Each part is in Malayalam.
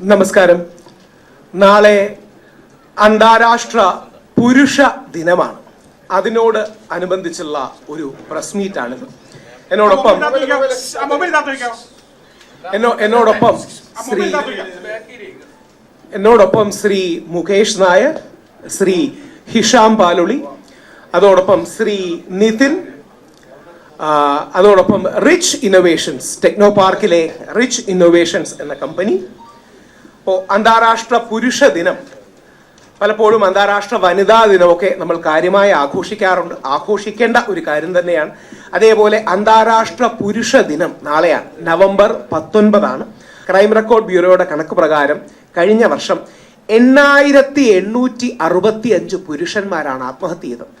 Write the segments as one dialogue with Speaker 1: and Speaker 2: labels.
Speaker 1: നമസ്കാരം. നാളെ അന്താരാഷ്ട്ര പുരുഷ ദിനമാണ്. അതിനോട് അനുബന്ധിച്ചുള്ള ഒരു പ്രസ് മീറ്റാണിത്. എന്നോടൊപ്പം എന്നോടൊപ്പം ശ്രീ എന്നോടൊപ്പം ശ്രീ മുകേഷ് നായർ ശ്രീ ഹിഷാം പാലുളി അതോടൊപ്പം ശ്രീ നിതിൻ അതോടൊപ്പം റിച്ച് ഇന്നോവേഷൻസ് ടെക്നോ പാർക്കിലെ റിച്ച് ഇന്നോവേഷൻസ് എന്ന കമ്പനി ഇപ്പോൾ അന്താരാഷ്ട്ര പുരുഷ ദിനം. പലപ്പോഴും അന്താരാഷ്ട്ര വനിതാ ദിനമൊക്കെ നമ്മൾ കാര്യമായി ആഘോഷിക്കാറുണ്ട്. ആഘോഷിക്കേണ്ട ഒരു കാര്യം തന്നെയാണ്. അതേപോലെ അന്താരാഷ്ട്ര പുരുഷ ദിനം നാളെയാണ്. നവംബർ പത്തൊൻപതാണ്. ക്രൈം റെക്കോർഡ് ബ്യൂറോയുടെ കണക്ക് പ്രകാരം കഴിഞ്ഞ വർഷം എണ്ണായിരത്തി എണ്ണൂറ്റി അറുപത്തി അഞ്ച് പുരുഷന്മാരാണ് ആത്മഹത്യ ചെയ്തത്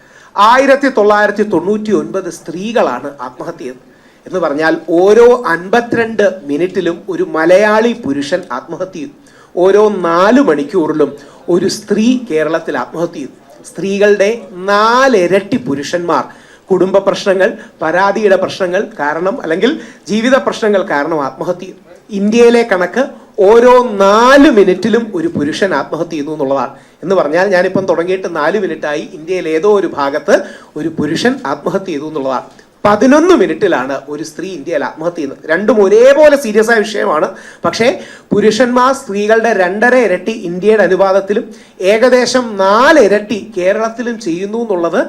Speaker 1: ആയിരത്തി തൊള്ളായിരത്തി തൊണ്ണൂറ്റി ഒൻപത് സ്ത്രീകളാണ് ആത്മഹത്യ ചെയ്തത് എന്ന് പറഞ്ഞാൽ ഓരോ അൻപത്തിരണ്ട് മിനിറ്റിലും ഒരു മലയാളി പുരുഷൻ ആത്മഹത്യ ചെയ്തു ഓരോ നാല് മണിക്കൂറിലും ഒരു സ്ത്രീ കേരളത്തിൽ ആത്മഹത്യ ചെയ്തു. സ്ത്രീകളുടെ നാലിരട്ടി പുരുഷന്മാർ. കുടുംബ പ്രശ്നങ്ങൾ പരാതിയുടെ പ്രശ്നങ്ങൾ കാരണം അല്ലെങ്കിൽ ജീവിത പ്രശ്നങ്ങൾ കാരണം ആത്മഹത്യ ചെയ്തു. ഇന്ത്യയിലെ കണക്ക് ഓരോ നാല് മിനിറ്റിലും ഒരു പുരുഷൻ ആത്മഹത്യ ചെയ്യുന്നു എന്നുള്ളതാണ്. എന്ന് പറഞ്ഞാൽ ഞാനിപ്പം തുടങ്ങിയിട്ട് നാല് മിനിറ്റായി ഇന്ത്യയിൽ ഏതോ ഒരു ഭാഗത്ത് ഒരു പുരുഷൻ ആത്മഹത്യ ചെയ്തു എന്നുള്ളതാണ്. പതിനൊന്ന് മിനിറ്റിലാണ് ഒരു സ്ത്രീ ഇന്ത്യയിൽ ആത്മഹത്യ ചെയ്യുന്നത്. രണ്ടും ഒരേപോലെ സീരിയസ് ആയ വിഷയമാണ്. പക്ഷേ പുരുഷന്മാർ സ്ത്രീകളുടെ രണ്ടര ഇരട്ടി ഇന്ത്യയുടെ അനുപാതത്തിലും ഏകദേശം നാല് ഇരട്ടി കേരളത്തിലും ചെയ്യുന്നു എന്നുള്ളത്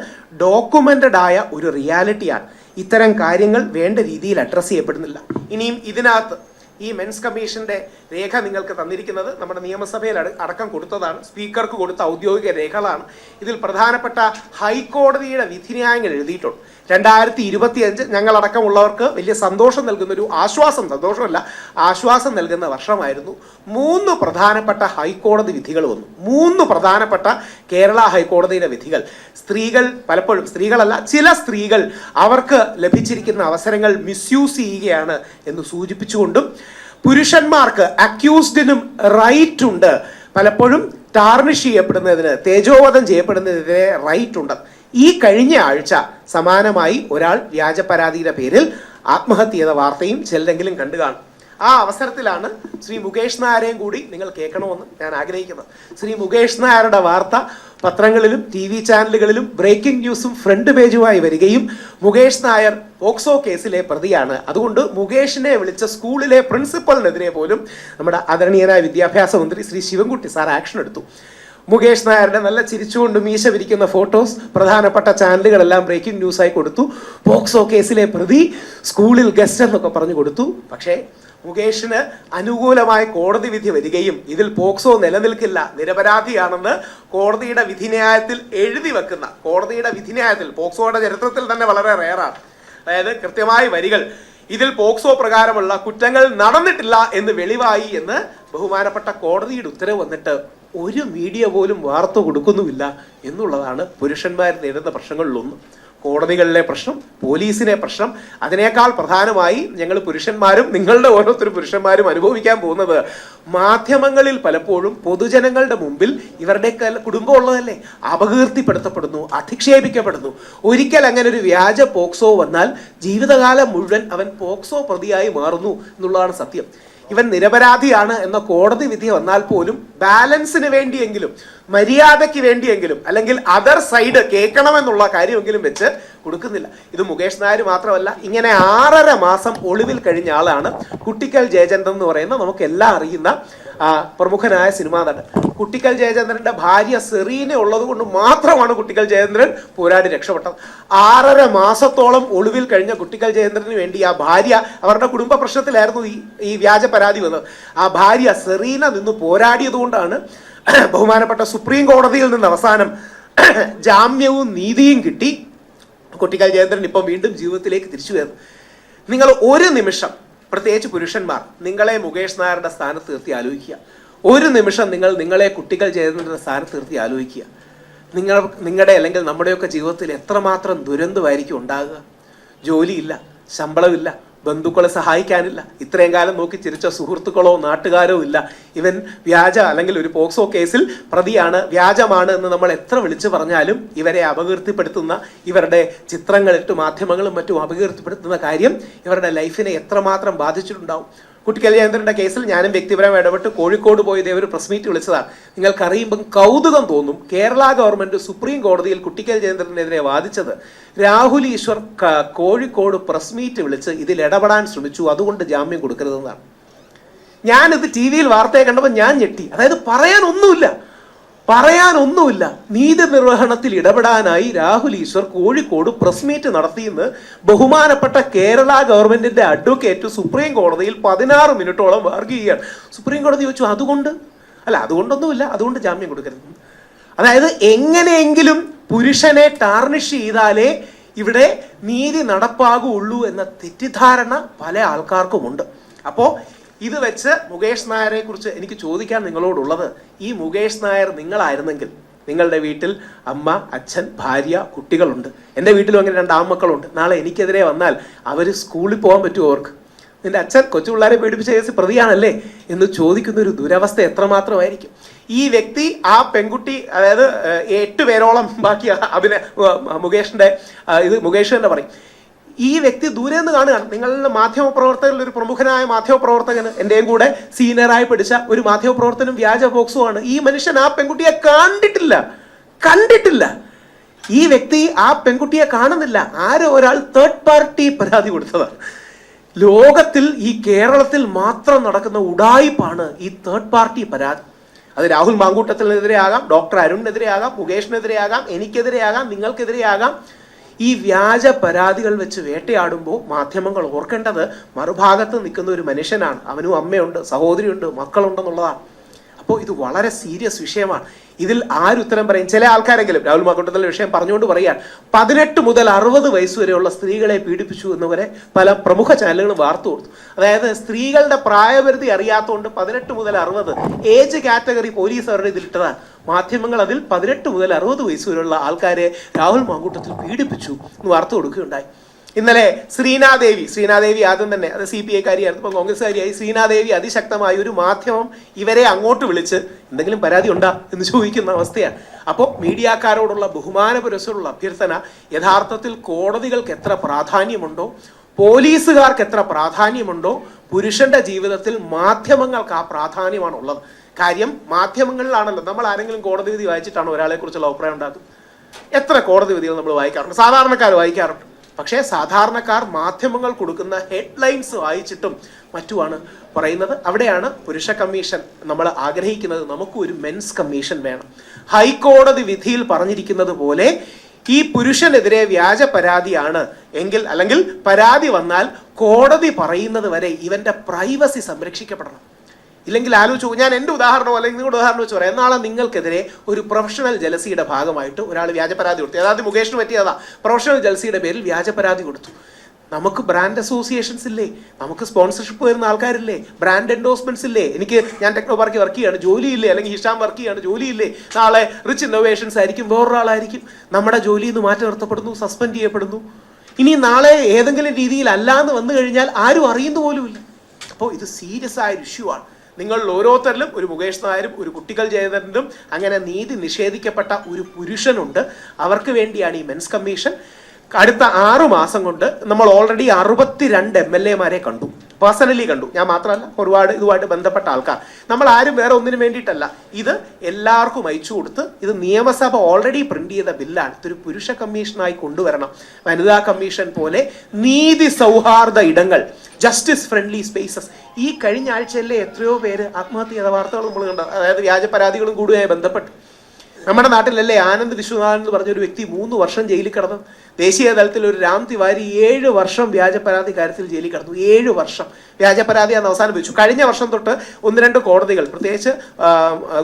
Speaker 1: ഡോക്യുമെന്റഡ് ആയ ഒരു റിയാലിറ്റിയാണ്. ഇത്തരം കാര്യങ്ങൾ വേണ്ട രീതിയിൽ അഡ്രസ്സ് ചെയ്യപ്പെടുന്നില്ല. ഇനിയും ഇതിനകത്ത് ഈ മെൻസ് കമ്മീഷന്റെ രേഖ നിങ്ങൾക്ക് തന്നിരിക്കുന്നത് നമ്മുടെ നിയമസഭയിൽ അടക്കം കൊടുത്തതാണ്. സ്പീക്കർക്ക് കൊടുത്ത ഔദ്യോഗിക രേഖകളാണ്. ഇതിൽ പ്രധാനപ്പെട്ട ഹൈക്കോടതിയുടെ വിധിന്യായങ്ങൾ എഴുതിയിട്ടുണ്ട്. രണ്ടായിരത്തി ഇരുപത്തി അഞ്ച് ഞങ്ങളടക്കമുള്ളവർക്ക് വലിയ സന്തോഷം നൽകുന്ന ഒരു ആശ്വാസം സന്തോഷമല്ല ആശ്വാസം നൽകുന്ന വർഷമായിരുന്നു. മൂന്ന് പ്രധാനപ്പെട്ട ഹൈക്കോടതി വിധികൾ വന്നു. മൂന്ന് പ്രധാനപ്പെട്ട കേരള ഹൈക്കോടതിയുടെ വിധികൾ. സ്ത്രീകൾ പലപ്പോഴും സ്ത്രീകളല്ല ചില സ്ത്രീകൾ അവർക്ക് ലഭിച്ചിരിക്കുന്ന അവസരങ്ങൾ മിസ്യൂസ് ചെയ്യുകയാണ് എന്ന് സൂചിപ്പിച്ചുകൊണ്ടും പുരുഷന്മാർക്ക് അക്യൂസ്ഡിനും റൈറ്റ് ഉണ്ട് പലപ്പോഴും ടാർണിഷ് ചെയ്യപ്പെടുന്നതിന് തേജോവധം ചെയ്യപ്പെടുന്നതിനെ റൈറ്റ് ഉണ്ട് ഈ കഴിഞ്ഞ ആഴ്ച സമാനമായി ഒരാൾ വ്യാജ പരാതിയുടെ പേരിൽ ആത്മഹത്യ ചെയ്ത വാർത്തയും ചിലരെങ്കിലും കണ്ടു കാണും. ആ അവസരത്തിലാണ് ശ്രീ മുകേഷ് നായരെയും കൂടി നിങ്ങൾ കേൾക്കണമെന്ന് ഞാൻ ആഗ്രഹിക്കുന്നത്. ശ്രീ മുകേഷ് നായരുടെ വാർത്ത പത്രങ്ങളിലും ടി വി ചാനലുകളിലും ബ്രേക്കിംഗ് ന്യൂസും ഫ്രണ്ട് പേജുമായി വരികയും മുകേഷ് നായർ പോക്സോ കേസിലെ പ്രതിയാണ്. അതുകൊണ്ട് മുകേഷിനെ വിളിച്ച സ്കൂളിലെ പ്രിൻസിപ്പലിനെതിരെ പോലും നമ്മുടെ ആദരണീയനായ വിദ്യാഭ്യാസ മന്ത്രി ശ്രീ ശിവൻകുട്ടി സാർ ആക്ഷൻ എടുത്തു. മുകേഷ് നായരുടെ നല്ല ചിരിച്ചുകൊണ്ട് മീശ വിരിക്കുന്ന ഫോട്ടോസ് പ്രധാനപ്പെട്ട ചാനലുകളെല്ലാം ബ്രേക്കിംഗ് ന്യൂസായി കൊടുത്തു. പോക്സോ കേസിലെ പ്രതി സ്കൂളിൽ ഗസ്റ്റ് എന്നൊക്കെ പറഞ്ഞു കൊടുത്തു. പക്ഷേ മുകേഷിന് അനുകൂലമായ കോടതി വിധി വരികയും ഇതിൽ പോക്സോ നിലനിൽക്കില്ല നിരപരാധിയാണെന്ന് കോടതിയുടെ വിധിന്യായത്തിൽ എഴുതി വെക്കുന്ന കോടതിയുടെ വിധിന്യായത്തിൽ പോക്സോയുടെ ചരിത്രത്തിൽ തന്നെ വളരെ റെയറാണ് അതായത് കൃത്യമായ വരികൾ ഇതിൽ പോക്സോ പ്രകാരമുള്ള കുറ്റങ്ങൾ നടന്നിട്ടില്ല എന്ന് വെളിവായി എന്ന് ബഹുമാനപ്പെട്ട കോടതിയുടെ ഉത്തരവ് വന്നിട്ട് ഒരു മീഡിയ പോലും വാർത്ത കൊടുക്കുന്നുമില്ല എന്നുള്ളതാണ് പുരുഷന്മാർ നേരിടുന്ന പ്രശ്നങ്ങളിലൊന്ന്. കോടതികളിലെ പ്രശ്നം പോലീസിനെ പ്രശ്നം അതിനേക്കാൾ പ്രധാനമായി ഞങ്ങൾ പുരുഷന്മാരും നിങ്ങളുടെ ഓരോരുത്തരും പുരുഷന്മാരും അനുഭവിക്കാൻ പോകുന്നത് മാധ്യമങ്ങളിൽ പലപ്പോഴും പൊതുജനങ്ങളുടെ മുമ്പിൽ ഇവരുടെ കുടുംബം ഉള്ളതല്ലേ അപകീർത്തിപ്പെടുത്തപ്പെടുന്നു അധിക്ഷേപിക്കപ്പെടുന്നു. ഒരിക്കൽ അങ്ങനെ ഒരു വ്യാജ പോക്സോ വന്നാൽ ജീവിതകാലം മുഴുവൻ അവൻ പോക്സോ പ്രതിയായി മാറുന്നു എന്നുള്ളതാണ് സത്യം. ഇവൻ നിരപരാധിയാണ് എന്ന കോടതി വിധി വന്നാൽ പോലും ബാലൻസിന് വേണ്ടിയെങ്കിലും മര്യാദയ്ക്ക് വേണ്ടിയെങ്കിലും അല്ലെങ്കിൽ അതർ സൈഡ് കേൾക്കണമെന്നുള്ള കാര്യമെങ്കിലും വെച്ച് കൊടുക്കുന്നില്ല. ഇത് മുകേഷ് നായർ മാത്രമല്ല ഇങ്ങനെ ആറര മാസം ഒളിവിൽ കഴിഞ്ഞ ആളാണ്. കുട്ടിക്കൽ ജയചന്ദ്രൻ എന്ന് പറയുന്ന നമുക്ക് എല്ലാം അറിയുന്ന പ്രമുഖനായ സിനിമാ നടൻ. കുട്ടിക്കൽ ജയചന്ദ്രന്റെ ഭാര്യ സെറീന ഉള്ളത് കൊണ്ട് മാത്രമാണ് കുട്ടിക്കൽ ജയചന്ദ്രൻ പോരാടി രക്ഷപ്പെട്ടത്. ആറര മാസത്തോളം ഒളിവിൽ കഴിഞ്ഞ കുട്ടിക്കൽ ജയചന്ദ്രന് വേണ്ടി ആ ഭാര്യ അവരുടെ കുടുംബ പ്രശ്നത്തിലായിരുന്നു ഈ ഈ വ്യാജ പരാതി വന്നത്. ആ ഭാര്യ സെറീന നിന്ന് പോരാടിയതുകൊണ്ടാണ് ബഹുമാനപ്പെട്ട സുപ്രീം കോടതിയിൽ നിന്ന് അവസാനം ജാമ്യവും നീതിയും കിട്ടി. കുട്ടിക്കൽ ജയചന്ദ്രൻ ഇപ്പം വീണ്ടും ജീവിതത്തിലേക്ക് തിരിച്ചു വരുന്നു നിങ്ങൾ ഒരു നിമിഷം പ്രത്യേകിച്ച് പുരുഷന്മാർ നിങ്ങളെ മുകേഷ് നായരുടെ സ്ഥാനത്ത് നിർത്തി ആലോചിക്കുക. ഒരു നിമിഷം നിങ്ങൾ നിങ്ങളെ കുട്ടികൾ ജയചന്ദ്രന്റെ സ്ഥാനത്ത് നിർത്തി ആലോചിക്കുക. നിങ്ങൾ നിങ്ങളുടെ അല്ലെങ്കിൽ നമ്മുടെയൊക്കെ ജീവിതത്തിൽ എത്രമാത്രം ദുരന്തമായിരിക്കും ഉണ്ടാകുക? ജോലിയില്ല ശമ്പളമില്ല ബന്ധുക്കളെ സഹായിക്കാനില്ല. ഇത്രയും കാലം നോക്കി ചിരിച്ച സുഹൃത്തുക്കളോ നാട്ടുകാരോ ഇല്ല. ഇവൻ വ്യാജ അല്ലെങ്കിൽ ഒരു പോക്സോ കേസിൽ പ്രതിയാണ് വ്യാജമാണ് എന്ന് നമ്മൾ എത്ര വിളിച്ചു പറഞ്ഞാലും ഇവരെ അപകീർത്തിപ്പെടുത്തുന്ന ഇവരുടെ ചിത്രങ്ങളിട്ട് മാധ്യമങ്ങളും മറ്റും അപകീർത്തിപ്പെടുത്തുന്ന കാര്യം ഇവരുടെ ലൈഫിനെ എത്രമാത്രം ബാധിച്ചിട്ടുണ്ടാവും. കുട്ടിക്കൽ ജയന്തന്റെ കേസിൽ ഞാനും വ്യക്തിപരമായി ഇടപെട്ട് കോഴിക്കോട് പോയി ഇതേ ഒരു പ്രസ് മീറ്റ് വിളിച്ചതാണ്. നിങ്ങൾക്കറിയുമ്പം കൗതുകം തോന്നും കേരള ഗവൺമെന്റ് സുപ്രീം കോടതിയിൽ കുട്ടിക്കൽ ജയേന്ദ്രനെതിരെ വാദിച്ചത്. രാഹുൽ ഈശ്വർ കോഴിക്കോട് പ്രസ് മീറ്റ് വിളിച്ച് ഇതിൽ ഇടപെടാൻ ശ്രമിച്ചു. അതുകൊണ്ട് ജാമ്യം കൊടുക്കരുതെന്നാണ്. ഞാനിത് ടി വിയിൽ വാർത്തയെ കണ്ടപ്പോൾ ഞാൻ ഞെട്ടി. അതായത് പറയാനൊന്നുമില്ല പറയാനൊന്നുമില്ല. നീതി നിർവഹണത്തിൽ ഇടപെടാനായി രാഹുൽ ഈശ്വർ കോഴിക്കോട് പ്രസ് മീറ്റ് നടത്തിയെന്ന് ബഹുമാനപ്പെട്ട കേരള ഗവൺമെന്റിന്റെ അഡ്വക്കേറ്റ് സുപ്രീം കോടതിയിൽ പതിനാറ് മിനിറ്റോളം വാർഗ് ചെയ്യുകയാണ്. സുപ്രീം കോടതി ചോദിച്ചു അതുകൊണ്ട്? അല്ല അതുകൊണ്ടൊന്നുമില്ല. അതുകൊണ്ട് ജാമ്യം കൊടുക്കരുത്. അതായത് എങ്ങനെയെങ്കിലും പുരുഷനെ ടാർണിഷ് ചെയ്താലേ ഇവിടെ നീതി നടപ്പാകുള്ളൂ എന്ന തെറ്റിദ്ധാരണ പല ആൾക്കാർക്കുമുണ്ട് അപ്പോൾ ഇത് വെച്ച് മുകേഷ് നായരെ കുറിച്ച് എനിക്ക് ചോദിക്കാൻ നിങ്ങളോടുള്ളത് ഈ മുകേഷ് നായർ നിങ്ങളായിരുന്നെങ്കിൽ നിങ്ങളുടെ വീട്ടിൽ അമ്മ അച്ഛൻ ഭാര്യ കുട്ടികളുണ്ട്. എന്റെ വീട്ടിലും അങ്ങനെ രണ്ട് ആൺമക്കളുണ്ട്. നാളെ എനിക്കെതിരെ വന്നാൽ അവർ സ്കൂളിൽ പോകാൻ പറ്റുമോ അവർക്ക്? നിന്റെ അച്ഛൻ കൊച്ചു പിള്ളേരെ പീഡിപ്പിച്ച കേസ് പ്രതിയാണല്ലേ എന്ന് ചോദിക്കുന്ന ഒരു ദുരവസ്ഥ എത്രമാത്രമായിരിക്കും? ഈ വ്യക്തി ആ പെൺകുട്ടി അതായത് എട്ട് പേരോളം ബാക്കി അഭിനയ മുകേഷിന്റെ ഇത് മുകേഷ് തന്നെ പറയും. ഈ വ്യക്തി ദൂരെ നിന്ന് കാണുകയാണ്. നിങ്ങളുടെ മാധ്യമ പ്രവർത്തകരിൽ ഒരു പ്രമുഖനായ മാധ്യമ പ്രവർത്തകന് എന്റെയും കൂടെ സീനിയറായി പഠിച്ച ഒരു മാധ്യമ പ്രവർത്തനം വ്യാജ ബോക്സുമാണ്. ഈ മനുഷ്യൻ ആ പെൺകുട്ടിയെ കണ്ടിട്ടില്ല. കണ്ടിട്ടില്ല. ഈ വ്യക്തി ആ പെൺകുട്ടിയെ കാണുന്നില്ല. ആരോ ഒരാൾ തേർഡ് പാർട്ടി പരാതി കൊടുത്തതാണ്. ലോകത്തിൽ ഈ കേരളത്തിൽ മാത്രം നടക്കുന്ന ഉടായിപ്പാണ് ഈ തേർഡ് പാർട്ടി പരാതി. അത് രാഹുൽ മാങ്കൂട്ടത്തിനെതിരെ ആകാം ഡോക്ടർ അരുണിനെതിരെ ആകാം മുകേഷിനെതിരെ ആകാം എനിക്കെതിരെ ആകാം നിങ്ങൾക്കെതിരെ ആകാം ഈ വ്യാജ പരാതികൾ വെച്ച് വേട്ടയാടുമ്പോൾ മാധ്യമങ്ങൾ ഓർക്കേണ്ടത് മറുഭാഗത്ത് നിൽക്കുന്ന ഒരു മനുഷ്യനാണ്. അവനും അമ്മയുണ്ട് സഹോദരിയുണ്ട് മക്കളുണ്ടെന്നുള്ളതാണ്. അപ്പോൾ ഇത് വളരെ സീരിയസ് വിഷയമാണ്. ഇതിൽ ആരുത്തരം പറയും? ചില ആൾക്കാരെങ്കിലും രാഹുൽ മാക്കൂട്ടത്തിലെ വിഷയം പറഞ്ഞുകൊണ്ട് പറയാൻ പതിനെട്ട് മുതൽ അറുപത് വയസ്സ് വരെയുള്ള സ്ത്രീകളെ പീഡിപ്പിച്ചു എന്നവരെ പല പ്രമുഖ ചാനലുകളും വാർത്ത കൊടുത്തു. അതായത് സ്ത്രീകളുടെ പ്രായപരിധി അറിയാത്തതുകൊണ്ട് പതിനെട്ട് മുതൽ അറുപത് ഏജ് കാറ്റഗറി പോലീസ് അവരുടെ ഇതിലിട്ടതാണ് മാധ്യമങ്ങൾ അതിൽ പതിനെട്ട് മുതൽ അറുപത് വയസ്സ് വരെയുള്ള ആൾക്കാരെ രാഹുൽ മാങ്കൂട്ടത്തിൽ പീഡിപ്പിച്ചു എന്ന് വാർത്ത കൊടുക്കുകയുണ്ടായി. ഇന്നലെ ശ്രീനാദേവി ശ്രീനാദേവി ആദ്യം തന്നെ അത് സി പി ഐക്കാരിയായിരുന്നു ഇപ്പോൾ കോൺഗ്രസ്സുകാരിയായി ശ്രീനാദേവി അതിശക്തമായ ഒരു മാധ്യമം ഇവരെ അങ്ങോട്ട് വിളിച്ച് എന്തെങ്കിലും പരാതി ഉണ്ടാ എന്ന് ചോദിക്കുന്ന അവസ്ഥയാണ്. അപ്പോൾ മീഡിയക്കാരോടുള്ള ബഹുമാന പുരസ്സരമുള്ള അഭ്യർത്ഥന യഥാർത്ഥത്തിൽ കോടതികൾക്ക് എത്ര പ്രാധാന്യമുണ്ടോ പോലീസുകാർക്ക് എത്ര പ്രാധാന്യമുണ്ടോ പുരുഷന്റെ ജീവിതത്തിൽ മാധ്യമങ്ങൾക്ക് ആ പ്രാധാന്യമാണ് ഉള്ളത്. കാര്യം മാധ്യമങ്ങളിലാണല്ലോ നമ്മൾ ആരെങ്കിലും കോടതി വിധി വായിച്ചിട്ടാണ് ഒരാളെ കുറിച്ചുള്ള അഭിപ്രായം ഉണ്ടാക്കുന്നത്? എത്ര കോടതി വിധികൾ നമ്മൾ വായിക്കാറുണ്ട്? സാധാരണക്കാർ വായിക്കാറുണ്ട്. പക്ഷേ സാധാരണക്കാർ മാധ്യമങ്ങൾ കൊടുക്കുന്ന ഹെഡ്ലൈൻസ് വായിച്ചിട്ടും മറ്റുമാണ് പറയുന്നത്. അവിടെയാണ് പുരുഷ കമ്മീഷൻ നമ്മൾ ആഗ്രഹിക്കുന്നത് നമുക്ക് ഒരു മെൻസ് കമ്മീഷൻ വേണം. ഹൈക്കോടതി വിധിയിൽ പറഞ്ഞിരിക്കുന്നത് പോലെ ഈ പുരുഷനെതിരെ വ്യാജ പരാതിയാണ് എങ്കിൽ അല്ലെങ്കിൽ പരാതി വന്നാൽ കോടതി പറയുന്നത് വരെ ഇവന്റെ പ്രൈവസി സംരക്ഷിക്കപ്പെടണം. ഇല്ലെങ്കിൽ ആലോചിച്ചു ഞാൻ എന്റെ ഉദാഹരണം അല്ലെങ്കിൽ നിങ്ങളുടെ ഉദാഹരണം വെച്ച് പറയാം. നാളെ നിങ്ങൾക്കെതിരെ ഒരു പ്രൊഫഷണൽ ജലസിയുടെ ഭാഗമായിട്ട് ഒരാൾ വ്യാജ പരാതി കൊടുത്തു. അതായത് മുകേഷിന് പറ്റിയതാ. പ്രൊഫഷണൽ ജലസിയുടെ പേരിൽ വ്യാജ പരാതി കൊടുത്തു. നമുക്ക് ബ്രാൻഡ് അസോസിയേഷൻസ് ഇല്ലേ? നമുക്ക് സ്പോൺസർഷിപ്പ് വരുന്ന ആൾക്കാരില്ലേ? ബ്രാൻഡ് എൻഡോസ്മെന്റ്സ് ഇല്ലേ? എനിക്ക് ഞാൻ ടെക്നോ പാർക്കിൽ വർക്ക് ചെയ്യാണ്. ജോലിയില്ലേ? അല്ലെങ്കിൽ ഹിഷാം വർക്ക് ചെയ്യാണ്. ജോലിയില്ലേ? നാളെ റിച്ച് ഇന്നോവേഷൻസ് ആയിരിക്കും. വേറൊരാളായിരിക്കും. നമ്മുടെ ജോലിയിൽ നിന്ന് മാറ്റി നിർത്തപ്പെടുന്നു സസ്പെൻഡ് ചെയ്യപ്പെടുന്നു. ഇനി നാളെ ഏതെങ്കിലും രീതിയിൽ അല്ലാന്ന് വന്നു കഴിഞ്ഞാൽ ആരും അറിയുന്നു പോലുമില്ല അപ്പോൾ ഇത് സീരിയസ് ആയ ഒരു ഇഷ്യൂ ആണ്. നിങ്ങളിൽ ഓരോരുത്തരിലും ഒരു മുകേഷ് നായരും ഒരു കുട്ടികൾ ജയതരനും അങ്ങനെ നീതി നിഷേധിക്കപ്പെട്ട ഒരു പുരുഷനുണ്ട്. അവർക്ക് വേണ്ടിയാണ് ഈ മെൻസ് കമ്മീഷൻ അടുത്ത ആറു മാസം കൊണ്ട് നമ്മൾ ഓൾറെഡി അറുപത്തിരണ്ട് എം എൽ എമാരെ കണ്ടു. പേഴ്സണലി കണ്ടു. ഞാൻ മാത്രമല്ല ഒരുപാട് ഇതുമായിട്ട് ബന്ധപ്പെട്ട ആൾക്കാർ. നമ്മൾ ആരും വേറെ ഒന്നിനു വേണ്ടിയിട്ടല്ല. ഇത് എല്ലാവർക്കും അയച്ചു കൊടുത്ത് ഇത് നിയമസഭ ഓൾറെഡി പ്രിന്റ് ചെയ്ത ബില്ലാണ്. ഇതൊരു പുരുഷ കമ്മീഷനായി കൊണ്ടുവരണം. വനിതാ കമ്മീഷൻ പോലെ നീതി സൗഹാർദ്ദ ഇടങ്ങൾ ജസ്റ്റിസ് ഫ്രണ്ട്ലി സ്പേസസ് ഈ കഴിഞ്ഞ ആഴ്ചയിലെ എത്രയോ പേര് ആത്മഹത്യ വാർത്തകൾ നമ്മൾ കണ്ടു അതായത് വ്യാജ പരാതികളും കൂടുതലായി ബന്ധപ്പെട്ട്. നമ്മുടെ നാട്ടിലല്ലേ ആനന്ദ് വിശ്വനാഥൻ എന്ന് പറഞ്ഞ ഒരു വ്യക്തി മൂന്ന് വർഷം ജയിലിൽ കിടന്നു. ദേശീയ തലത്തിൽ ഒരു രാം തിവാരി ഏഴ് വർഷം വ്യാജ പരാതി കാര്യത്തിൽ ജയിലിൽ കിടന്നു. ഏഴ് വർഷം. വ്യാജ പരാതി അന്ന് അവസാനിപ്പിച്ചു കഴിഞ്ഞ വർഷം തൊട്ട് ഒന്ന് രണ്ട് കോടതികൾ പ്രത്യേകിച്ച്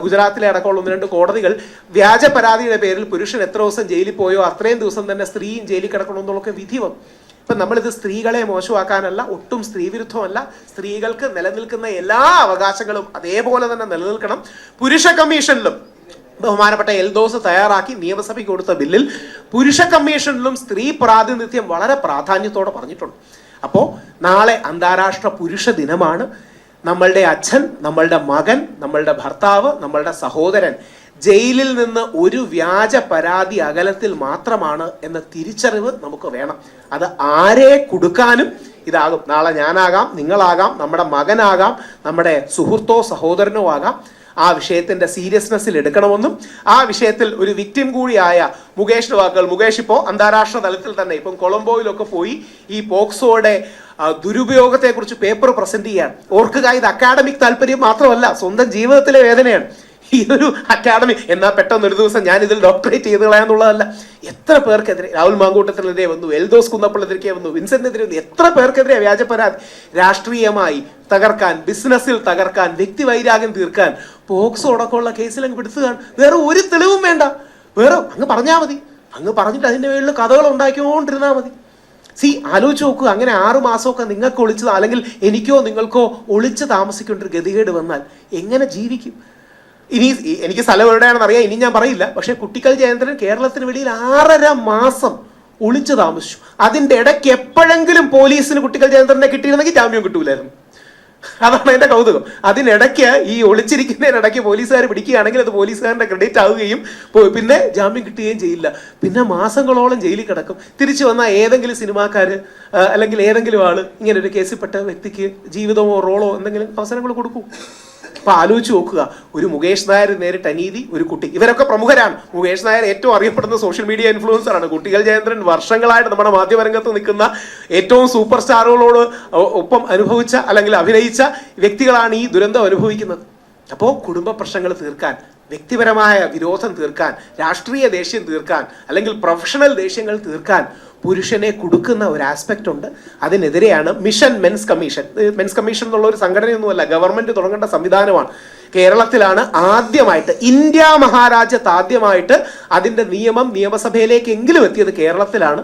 Speaker 1: ഗുജറാത്തിലെ അടക്കമുള്ള ഒന്ന് രണ്ട് കോടതികൾ വ്യാജ പരാതിയുടെ പേരിൽ പുരുഷൻ എത്ര ദിവസം ജയിലിൽ പോയോ അത്രയും ദിവസം തന്നെ സ്ത്രീയും ജയിലിൽ കിടക്കണമെന്നുള്ളൊക്കെ വിധി വന്നു. ഇപ്പം നമ്മളിത് സ്ത്രീകളെ മോശമാക്കാനല്ല ഒട്ടും സ്ത്രീവിരുദ്ധമല്ല. സ്ത്രീകൾക്ക് നിലനിൽക്കുന്ന എല്ലാ അവകാശങ്ങളും അതേപോലെ തന്നെ നിലനിൽക്കണം. പുരുഷ കമ്മീഷനിലും ബഹുമാനപ്പെട്ട എൽദോസ് തയ്യാറാക്കി നിയമസഭയ്ക്ക് കൊടുത്ത ബില്ലിൽ പുരുഷ കമ്മീഷനിലും സ്ത്രീ പ്രാതിനിധ്യം വളരെ പ്രാധാന്യത്തോടെ പറഞ്ഞിട്ടുണ്ട്. അപ്പോൾ നാളെ അന്താരാഷ്ട്ര പുരുഷ ദിനമാണ്. നമ്മളുടെ അച്ഛൻ നമ്മളുടെ മകൻ നമ്മളുടെ ഭർത്താവ് നമ്മളുടെ സഹോദരൻ ജയിലിൽ നിന്ന് ഒരു വ്യാജ പരാതി അകലത്തിൽ മാത്രമാണ് എന്ന തിരിച്ചറിവ് നമുക്ക് വേണം. അത് ആരെ കൊടുക്കാനും ഇതാകും. നാളെ ഞാനാകാം നിങ്ങളാകാം നമ്മുടെ മകനാകാം നമ്മുടെ സുഹൃത്തോ സഹോദരനോ ആകാം. ആ വിഷയത്തിന്റെ സീരിയസ്നെസ്സിൽ എടുക്കണമെന്നും ആ വിഷയത്തിൽ ഒരു വിക്ടിം കൂടിയായ മുകേഷിന്റെ വാക്കുകൾ. മുകേഷ് ഇപ്പോൾ അന്താരാഷ്ട്ര തലത്തിൽ തന്നെ. ഇപ്പം കൊളംബോയിലൊക്കെ പോയി ഈ പോക്സോയുടെ ദുരുപയോഗത്തെക്കുറിച്ച് പേപ്പർ പ്രസന്റ് ചെയ്യാൻ. ഓർക്കുക ഇത് അക്കാഡമിക് താല്പര്യം മാത്രമല്ല സ്വന്തം ജീവിതത്തിലെ വേദനയാണ്. ഈ ഒരു അക്കാഡമി എന്നാൽ പെട്ടെന്ന് ഒരു ദിവസം ഞാൻ ഇതിൽ ഡോക്ടറേറ്റ് ചെയ്ത് കളയാന്നുള്ളതല്ല എത്ര പേർക്കെതിരെ രാഹുൽ മാങ്കൂട്ടത്തിനെതിരെ വന്നു എൽദോസ് കുന്നപ്പള്ളെതിരെ വന്നു വിൻസെന്റിനെതിരെ വന്നു എത്ര പേർക്കെതിരെ വ്യാജ പരാതി. രാഷ്ട്രീയമായി തകർക്കാൻ ബിസിനസ്സിൽ തകർക്കാൻ വ്യക്തി വൈരാഗ്യം തീർക്കാൻ പോക്സോ അടക്കമുള്ള കേസിൽ അങ്ങ് പിടുത്തുകയാണ് വേറെ ഒരു തെളിവും വേണ്ട. വേറെ അങ്ങ് പറഞ്ഞാൽ മതി. അങ്ങ് പറഞ്ഞിട്ട് അതിന്റെ മേളിൽ കഥകൾ ഉണ്ടാക്കിക്കൊണ്ടിരുന്നാൽ മതി. സി ആലോചിച്ച് നോക്കുക അങ്ങനെ ആറു മാസമൊക്കെ നിങ്ങൾക്ക് ഒളിച്ചത് അല്ലെങ്കിൽ എനിക്കോ നിങ്ങൾക്കോ ഒളിച്ച് താമസിക്കേണ്ട ഒരു ഗതികേട് വന്നാൽ എങ്ങനെ ജീവിക്കും? ഇനി എനിക്ക് സ്ഥലം എവിടെയാണെന്ന് അറിയാം ഇനി ഞാൻ പറയില്ല പക്ഷേ കുട്ടിക്കൽ ജയന്തരൻ കേരളത്തിന് വെളിയിൽ ആറര മാസം ഒളിച്ചു താമസിച്ചു. അതിന്റെ ഇടയ്ക്ക് എപ്പോഴെങ്കിലും പോലീസിന് കുട്ടിക്കൽ ജയന്തരനെ കിട്ടിയിരുന്നെങ്കിൽ ജാമ്യം കിട്ടൂലായിരുന്നു. അതാണ് അതിന്റെ കൗതുകം. അതിനിടയ്ക്ക് ഈ ഒളിച്ചിരിക്കുന്നതിനിടയ്ക്ക് പോലീസുകാർ പിടിക്കുകയാണെങ്കിൽ അത് പോലീസുകാരന്റെ ക്രെഡിറ്റ് ആവുകയും പിന്നെ ജാമ്യം കിട്ടുകയും ചെയ്യില്ല. പിന്നെ മാസങ്ങളോളം ജയിലിൽ കിടക്കും. തിരിച്ചു വന്ന ഏതെങ്കിലും സിനിമാക്കാര് അല്ലെങ്കിൽ ഏതെങ്കിലും ആൾ ഇങ്ങനെ ഒരു കേസിൽപ്പെട്ട വ്യക്തിക്ക് ജീവിതമോ റോളോ എന്തെങ്കിലും അവസരങ്ങൾ കൊടുക്കൂ. അപ്പൊ ആലോചിച്ച് നോക്കുക. ഒരു മുകേഷ് നായർ നേരിട്ട അനീതി ഒരു കുട്ടി. ഇവരൊക്കെ പ്രമുഖരാണ്. മുകേഷ് നായർ ഏറ്റവും അറിയപ്പെടുന്ന സോഷ്യൽ മീഡിയ ഇൻഫ്ലുവൻസർ ആണ്. കുട്ടികൾ ജയേന്ദ്രൻ വർഷങ്ങളായിട്ട് നമ്മുടെ മാധ്യമരംഗത്ത് നിൽക്കുന്ന ഏറ്റവും സൂപ്പർ സ്റ്റാറുകളോട് ഒപ്പം അനുഭവിച്ച അല്ലെങ്കിൽ അഭിനയിച്ച വ്യക്തികളാണ് ഈ ദുരന്തം അനുഭവിക്കുന്നത്. അപ്പോൾ കുടുംബ പ്രശ്നങ്ങൾ തീർക്കാൻ വ്യക്തിപരമായ വിരോധം തീർക്കാൻ രാഷ്ട്രീയ ദേഷ്യം തീർക്കാൻ അല്ലെങ്കിൽ പ്രൊഫഷണൽ ദേഷ്യങ്ങൾ തീർക്കാൻ പുരുഷനെ കൊടുക്കുന്ന ഒരു ആസ്പെക്റ്റ് ഉണ്ട്. അതിനെതിരെയാണ് mission men's commission men's commission എന്നുള്ള ഒരു സംഘടനയൊന്നുമല്ല ഗവൺമെന്റ് തുടങ്ങേണ്ട സംവിധാനമാണ്. കേരളത്തിലാണ് ആദ്യമായിട്ട് ഇന്ത്യ മഹാരാജ്യത്ത് ആദ്യമായിട്ട് അതിന്റെ നിയമം നിയമസഭയിലേക്കെങ്കിലും എത്തിയത് കേരളത്തിലാണ്.